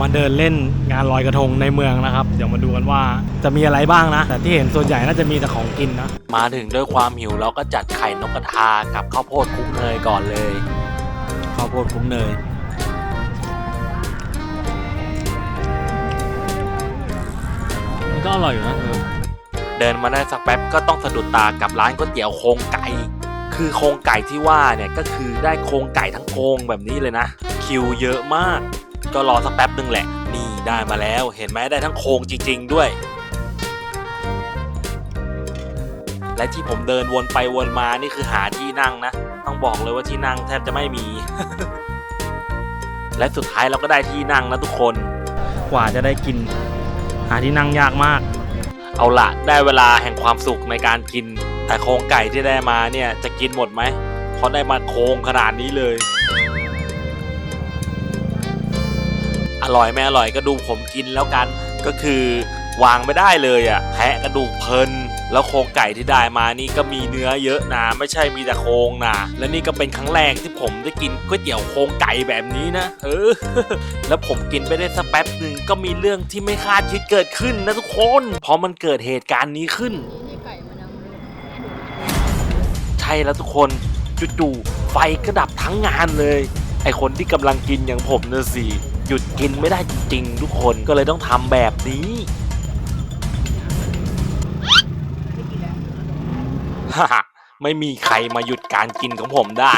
มาเดินเล่นงานลอยกระทงในเมืองนะครับ เดี๋ยวมาดูกันว่าจะมีอะไรบ้างนะ แต่ที่เห็นส่วนใหญ่น่าจะมีแต่ของกินนะ มาถึงด้วยความหิวเราก็จัดไข่นกกระทากับข้าวโพดคลุกเนยก่อนเลยข้าวโพดคลุกเนยมันก็อร่อยอยู่นะเธอเดินมาได้สักแป๊บก็ต้องสะดุดตากับร้านก๋วยเตี๋ยวโครงไก่คือโครงไก่ที่ว่าเนี่ยก็คือได้โครงไก่ทั้งโครงแบบนี้เลยนะ คิวเยอะมาก ก็รอสักแป๊บหนึ่งแหละ นี่ได้มาแล้วเห็นไหมได้ทั้งโครงจริง ๆ ด้วย และที่ผมเดินวนไปวนมานี่คือหาที่นั่งนะ ต้องบอกเลยว่าที่นั่งแทบจะไม่มี และสุดท้ายเราก็ได้ที่นั่งนะทุกคน กว่าจะได้กิน หาที่นั่งยากมาก เอาละได้เวลาแห่งความสุขในการกิน แต่โครงไก่ที่ได้มาเนี่ยจะกินหมดไหมเพราะได้มาโครงขนาดนี้เลย อร่อยไม่อร่อยก็ดูผมกินแล้วกันก็คือวางไม่ได้เลยอะ่ะแทะกระดูกเพลินแล้วโครงไก่ที่ได้มานี่ก็มีเนื้อเยอะนะไม่ใช่มีแต่โครงนะและนี่ก็เป็นครั้งแรกที่ผมได้กินก๋วยเตี๋ยวโครงไก่แบบนี้นะเออ แล้วผมกินไปได้สักแป๊บหนึ่งก็มีเรื่องที่ไม่คาดคิดเกิดขึ้นนะทุกคนเพราะมันเกิดเหตุการณ์นี้ขึ้น ใช่แล้วทุกคนจู่ๆไฟก็ดับทั้งงานเลย ไอคนที่กำลังกินอย่างผมเนะสิ หยุดกินไม่ได้จริงๆ ทุกคนก็เลยต้องทำแบบนี้ฮ่าไม่มีใครมาหยุดการกินของผมได้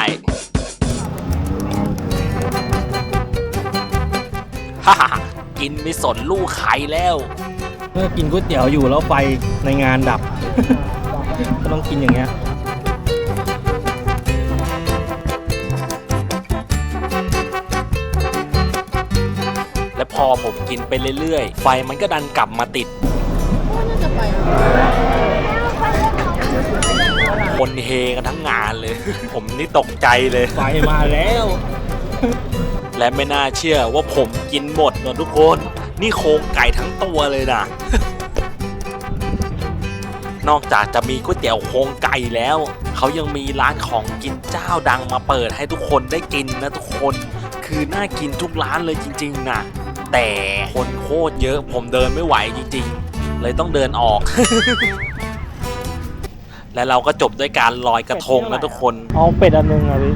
ฮ่ากินไม่สนลูกใครแล้วเมื่อกินก๋วยเตี๋ยวอยู่แล้วไฟในงานดับ ก็ต้องกินอย่างเงี้ย อผมกินไปเรื่อยๆ ไฟมันก็ดันกลับมาติดว่าน่าจะไปคนเฮกันทั้งงานเลย ผมนี่ตกใจเลยไฟมาแล้ว และไม่น่าเชื่อว่าผมกินหมดนะทุกคน นี่โครงไก่ทั้งตัวเลยนะ นอกจากจะมีก๋วยเตี๋ยวโครงไก่แล้ว เขายังมีร้านของกินเจ้าดังมาเปิดให้ทุกคนได้กินนะทุกคน คือน่ากินทุกร้านเลยจริง ๆนะ แต่คนโคตรเยอะผมเดินไม่ไหวจริงๆ เลยต้องเดินออก และเราก็จบด้วยการลอยกระทงนะทุกคน เอาเป็ดอันหนึงอะพี่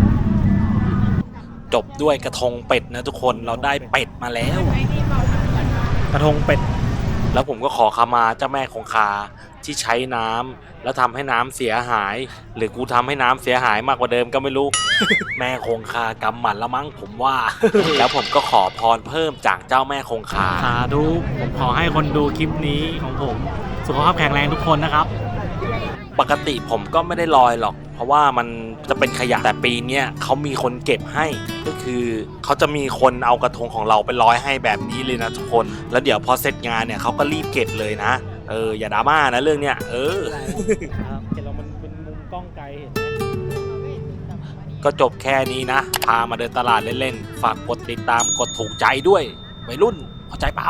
จบด้วยกระทงเป็ดนะทุกคนเราได้เป็ดมาแล้ว กระทงเป็ด แล้วผมก็ขอขมาเจ้าแม่คงคา ที่ใช้น้ำแล้วทำให้น้ำเสียหาย หรือกูทำให้น้ำเสียหายมากกว่าเดิมก็ไม่รู้ แม่คงคากำหมัดละมั้งผมว่า แล้วผมก็ขอพรเพิ่มจากเจ้าแม่คงคาสาธุผมขอให้คนดูคลิปนี้ของผม สุขภาพแข็งแรงทุกคนนะครับ ปกติผมก็ไม่ได้ลอยหรอก เพราะว่ามันจะเป็นขยะแต่ปีเนี้ยเขามีคนเก็บให้ก็คือเขาจะมีคนเอากระทงของเราไปลอยให้แบบนี้เลยนะทุกคน แล้วเดี๋ยวพอเสร็จงานเนี่ยเขาก็รีบเก็บเลยนะเอออย่าดราม่านะเรื่องเนี้ยเออ ครับเห็นเรามันเป็นมุมกล้องไกลเห็นไหมก็จบแค่นี้นะ พามาเดินตลาดเล่นๆ ฝากกดติดตามกดถูกใจด้วยวัยรุ่นเข้าใจเปล่า